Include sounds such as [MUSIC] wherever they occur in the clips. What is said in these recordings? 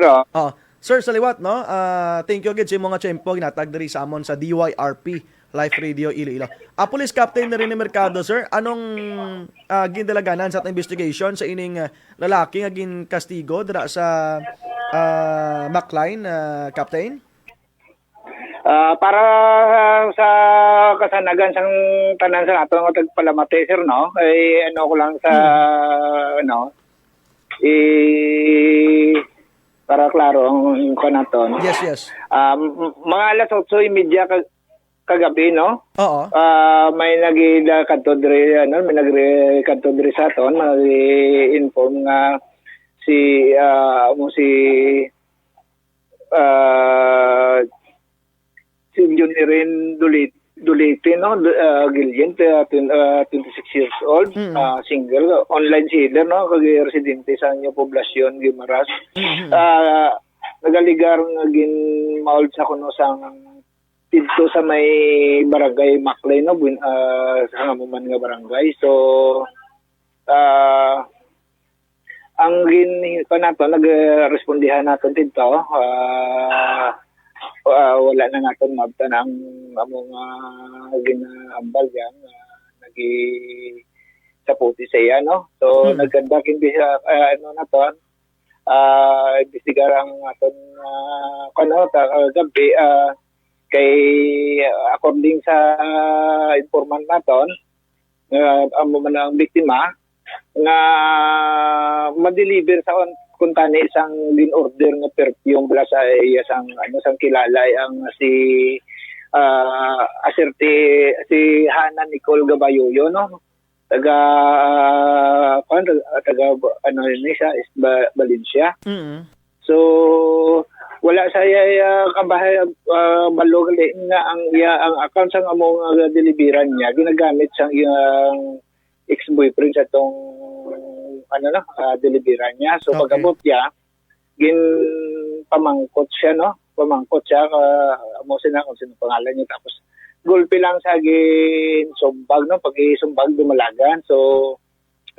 Pero, Oh, sir Saliwat no. Ah, thank you again sa mga tiyempo ginatag diri sa amon sa DYRP Live Radio Iloilo. Ah, police captain na rin ni Mercado, sir. Anong ah, gindalaganan sa atong investigation sa ining lalaki nga gin kastigo dira sa ah, McLean, ah, captain? ah, para sa kasanagan sang tanan sa ato nga tagpalamate sir no, ay ano ko lang sa ano eh para klaro ang kanaton. Yes, yes. Um, mga alas 8:30 kag kagabi no. Oo. Ah, may nagida kadto diri ano, may nagre kadto diri sa aton, mag-inform nga si ah mo si ah si Junirin Dulit Dulite no? Ah, Gillian uh, 26 years old. Mm. ah, single online seller no? Kag residente sa inyo poblasyon Guimaras. Mhm. ah nagaligar nga gin mauld sa kuno sang dito sa may barangay Maclay no? Buin ah, sa ngamuman nga barangay. So ah ang gin pa nato nagrespondihan naton dito ah ah, wala na naton mabtan ang among uh, ginaambal yan uh, nagi sa puti sa iya no so Hmm. nagkanda kindi sa ah, ano naton ah imbestigar ang aton uh, kano ta ah, gabi ah, kay ah, according sa ah, informant naton uh, ang man ang biktima nga ma-deliver sa kon kung tani isang din order nga perfume bala sa iya sang ano sang kilalay ang si ah aserte si Hana Nicole Gabayoyo no? Taga uh, taga ano ni siya is ba, Valencia. Mhm. So wala saya uh, kabahay uh, balogali nga ang iya ang account sang among uh, deliveran niya. Ginagamit sang iyang ex-boyfriend sa tong ano na uh, deliveran niya. So Okay. pagabot niya gin pamangkot siya no? Pamangkot siya ka amo sina kung sino pangalan niya. Tapos gulpi lang sa gin sumbag no? Pag sumbag dumalagan. So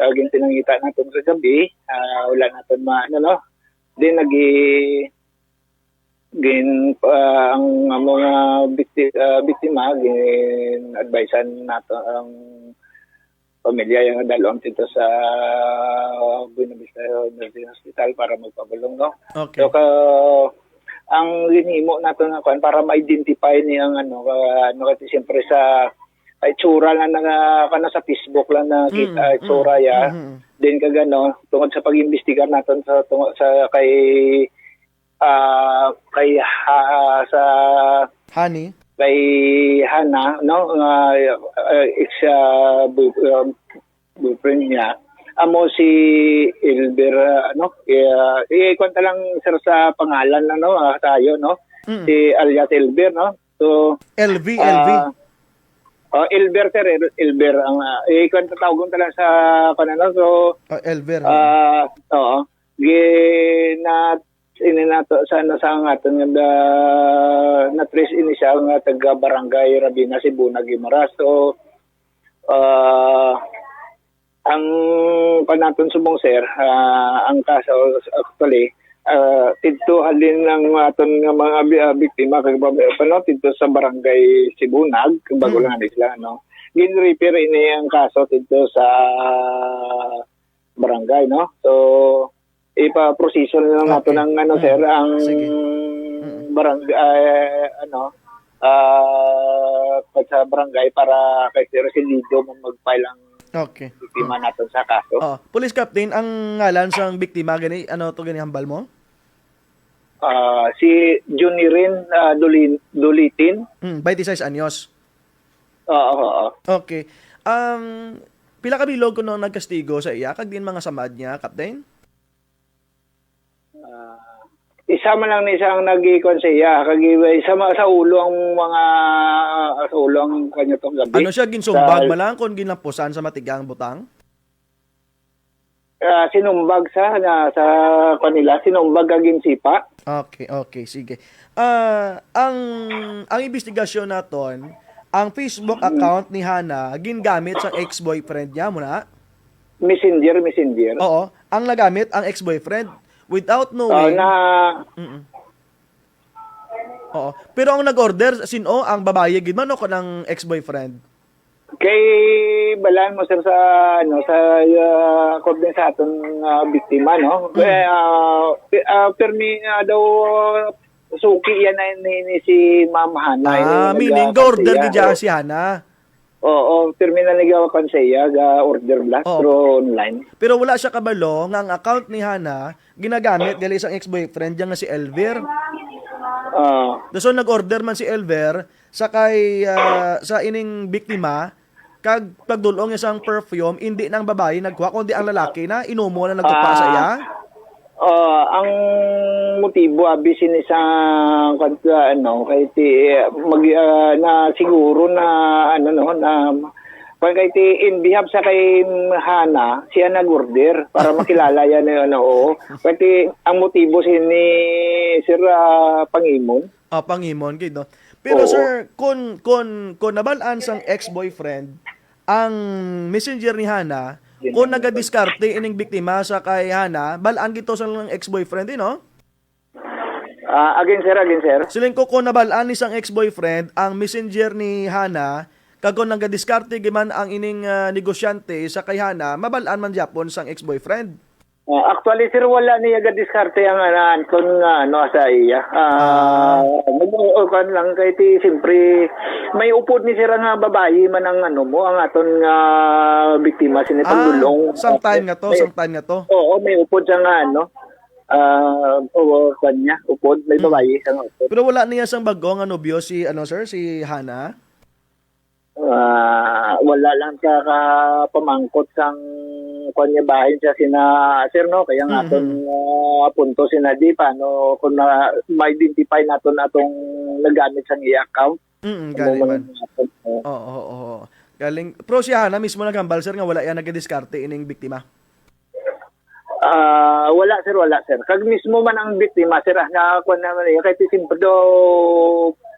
uh, gin tinangita natin sa gabi. Ah, wala natin ma ano no? Din nagi gin ah, ang mga ah, biktima gin advisean nato ang pamilya yung dalawang tito sa Buena Vista Nursing Hospital para magpabulong no Okay. So ka ang ginhimo nato nga kuan para ma-identify ni ang ano ka- ano kasi siyempre sa ay tsura lang na kana sa Facebook lang na kita Mm, ay tsura ya Mhm. din ka gano tungod sa pag-imbestigar naton sa tungod sa kay ah kay ha, sa Honey. Kay Hana no nga uh, ex ah, uh, boyfriend niya amo si Elber ah, ano uh, eh kwenta lang sir sa pangalan na no ah, tayo no Mm. si alias Elber no so LV, LV. ah, oh, Elber sir El- Elber ang uh, eh kwenta tawag ko lang sa kanano so Oh, Elver. Ah, oo. Gi na ini nato sa sa ang aton nga da- na trace ini siya nga taga barangay Rabina Sibuna Guimaras. So ah ang panaton subong sir, ah, ang kaso actually uh, tidto halin ng aton nga mga ah, biktima kag pano tidto sa barangay Sibunag bago Hmm. lang sila no. Gin-repair ini ang kaso tidto sa barangay no. So ipa-proseso na lang nato Okay. ng ano Mm. sir ang Sige. barangay ah, ano ah pag sa barangay para kay si Residido mo mag-file ang Okay. biktima natin sa kaso. Oh, police captain, ang ngalan sa biktima gani ano to gani hambal mo? Ah, si Junirin ah, Dulin, Dulitin. Mm, 26 anyos. Oo, oo, oo. Okay. Um, pila ka bilog kuno nagkastigo sa iya kag din mga samad niya, captain? Ah, isa man lang ni isang nag-ikon sa iya. Kagiwa, isa ma- sa ulo ang mga sa ulo ang kanya tong gabi. Ano siya ginsumbag Sa- malang kon ginlampusan sa matigang butang? Ah, sinumbag sa na, sa kanila, sinumbag aging sipa. Okay, okay, sige. Ah, ang ang investigasyon naton, ang Facebook account ni Hana gingamit sa ex-boyfriend niya muna. Messenger, messenger. Oo, ang nagamit ang ex-boyfriend Without Ah, knowing... na Mm-mm. Oo. Pero ang nag-order, sino? Ang babae, gid man o kanang ex-boyfriend? kay balaan mo sir sa ano sa uh, according sa atong ah, biktima no Mm. Kaya uh, uh, permi nga daw suki yan na ni, ni si Ma'am Hana Ah, meaning siya. gid siya si Hana. Oo, permi na nagawa kan siya ga order blast Oo. through online. Pero wala siya kabalo nga ang account ni Hana ginagamit dili isang ex-boyfriend diyan nga si Elver. Ah, So nag-order man si Elver sa kay ah, sa ining biktima kag pagdulong isang perfume hindi nang babae nagkuha kundi ang lalaki na inumo na nagtupa Ah. sa iya. ah, ang motibo abi sini sa kanta ano kay ti mag ah, na siguro na ano no na pag kay ti in behalf sa kay Hana siya nag-order para [LAUGHS] makilala yan na ano oo kay ti ang motibo sini Sir ah, Pangimon Ah, pangimon gid no. Pero Oo. sir, kun kun kun nabalaan sang ex-boyfriend ang messenger ni Hana, kung nagadiskarte ining biktima sa kay Hana, balaan gito sa lang ex-boyfriend din, no? Ah, again sir again sir Siling ko kung nabalaan ni sang ex-boyfriend ang messenger ni Hana, kag kung nagadiskarte giman ang ining ah, negosyante sa kay Hana, mabalaan man Japon sang ex-boyfriend. Ah, actually sir wala niya ga diskarte ang anan kun nga ano sa iya. Ah, uh, kan lang kay ti siyempre may upod ni sir nga babae man ang ano mo ang aton nga biktima sini pagdulong. Ah, sometime nga to, May- sometime nga to. Oo, may upod siya nga ano. Ah, uh, kanya upod may babae sa nga upod. Pero wala niya sang bago nga nobyo si ano sir, si Hana. Ah, wala lang siya ka pamangkot sang kanya bahin siya sina sir no kaya nga Mhm. aton ah, punto sina di paano kung na ma-identify naton atong nagamit sang i-account Mm, Ano galing man oh. Oo, oo, oo. Galing. Pero si Hana mismo nagambal sir nga wala yan nagadiskarte ining biktima. Ah, wala sir wala sir kag mismo man ang biktima sir ah, na kuan naman eh kay simple do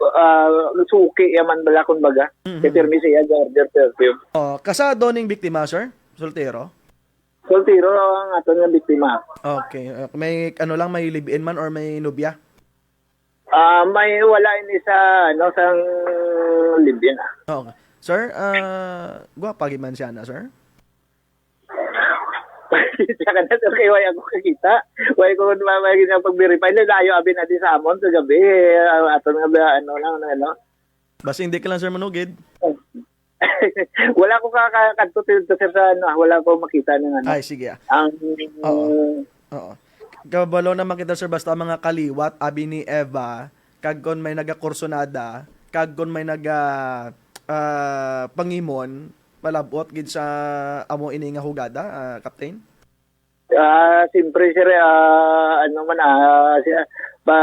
ah, suki yaman bala kun baga Mhm. kay permi siya ga order perfume Oh, kasado ning biktima sir? Soltero? soltiro ang aton nga biktima Okay. Uh, May ano lang may live-in man or may nobya? Ah, may wala ini sa ano sang Libyan. Okay. Sir, uh, gwapa gid man siya na, sir? Saka na sir kay way ako kakita. Way ko mamay na pag-verify na layo abi na di sa amon sa gabi. Uh, aton nga ano lang ano. Basta hindi ka lang sir manugid. [LAUGHS] wala ko kakadto to sir sa ano, wala ko makita ng ano. Ay, sige. ah. Ang Oo. Oo. Kabalo naman kita sir basta mga kaliwat abi ni Eva kag kon may nagakursonada kag kon may naga ah, pangimon malabot gid sa amo ini nga hugada, ah, captain. Ah, siyempre sir, ah, ano man ah, siya, ba,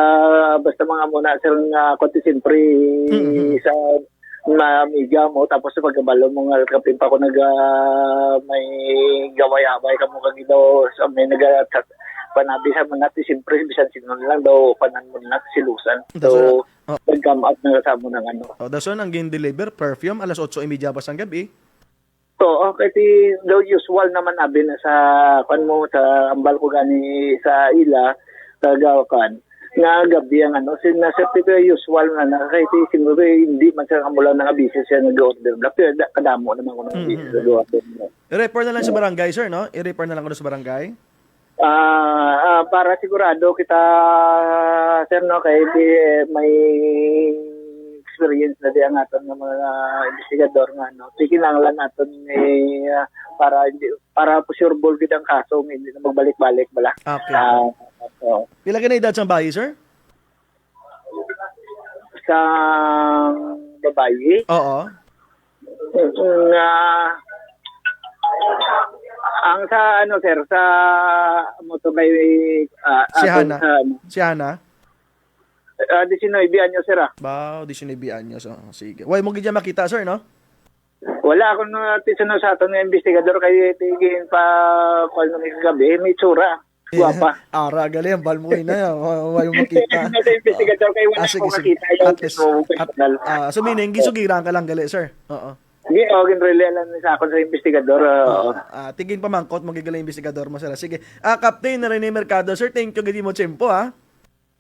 basta mga muna sir nga konti siyempre Mhm. sa na amiga mo tapos sa pagkabalo mo nga kapin pa ko nag ah, may gaway-abay ka mo kag daw sa may nag panabi sa mga natin siyempre bisan sino lang daw panan mo na silusan so Oh. nag-come out na sa mo ng ano Oh, dason ang gin-deliver perfume alas 8:30 pa sang gabi. So, okay, ti daw usual naman abi na sa kan mo sa ambal ko gani sa ila tagawakan nga gabi ang ano sin na sa tito usual nga na kay ti siguro hindi man sa kamula ng abisi siya nag-order black pero da- kadamo naman ko ng abisi Mhm. sa order I-report na lang sa barangay, sir, no? I-report na lang ko sa barangay. Ah, ah, para sigurado kita sir no kay ti may experience na di ang aton nga mga investigador nga no. Sige lang lang naton eh, ah, para para po sure ball gid ang kaso hindi na magbalik-balik bala. Okay. Ah, so, Pila ka na edad sa bahay, sir? sa babae Oo. nga ang sa ano sir sa mo to may ah, Si aton Hana. sa ano, Si Hana? Ah, 19 anyo sir ah. Bao, 19 anyos. Oh, sige. Way mo gid dyan makita, sir, no? Wala akong uh, tisunod sa aton nga investigador kay tigin pa call nung gabi may tsura. Guwapa. [LAUGHS] Ara, gali, ang balmoy na. Oh, Way mo makita. [LAUGHS] Sa investigador kay wala Ah, sige, makita yung At least, so, at, ah, so meaning, gisugiran ka lang gali, sir. Oo. Sige, o ginrelelan ni sa ako sa investigador. oo. Ah, tigin pa mangkot magigaling investigador mo sir. Sige. Ah, Captain Rene Mercado, sir, thank you gidi mo tiyempo ha.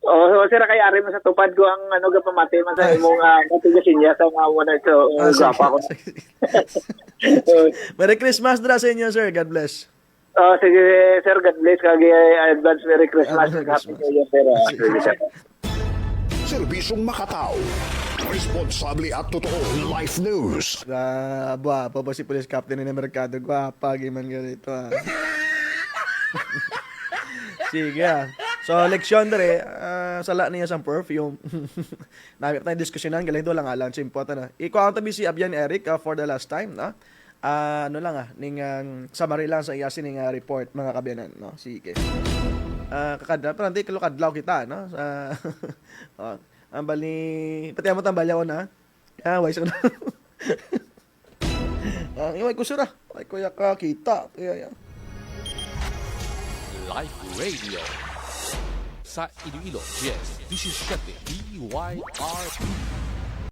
Oo, so, sir, kay ari mo sa tupad ko ang ano ga pamati man sa imong uh, matigasin niya sa mga muna so Ah, uh, sige. gapa ko. [LAUGHS] Merry Christmas dra sa inyo, sir. God bless. Oh, sige, sir, God bless kagi advance Merry Christmas. Merry Happy. New Year, sir. Ah. Serbisyong makatao. Responsable at totoo. Life News. Ah, ba, pa ba si Police Captain Rene Mercado? Gwapa, giman ganito ha. [LAUGHS] Sige ah. So, leksyon dere, ah, sala niya sa perfume. [LAUGHS] Nabi pa tayong diskusyonan, galing doon lang alam, simpo na. Ikaw ang tabi si Abian Eric ah, for the last time, no? Ah, ano lang ah, ning ang summary lang sa iyasin ning ah, report mga kabyanan, no? Sige. Ah, kakadla, pero hindi kalukadlaw kita, no? Sa [LAUGHS] oh, ang bali, pati mo tambal ako na. Ah, wise ko na. [LAUGHS] Ah, iway ko sura. Ay ko ka kita. Kaya ya. Life Radio. Sa Iloilo, yes, this is Shete, DYRP.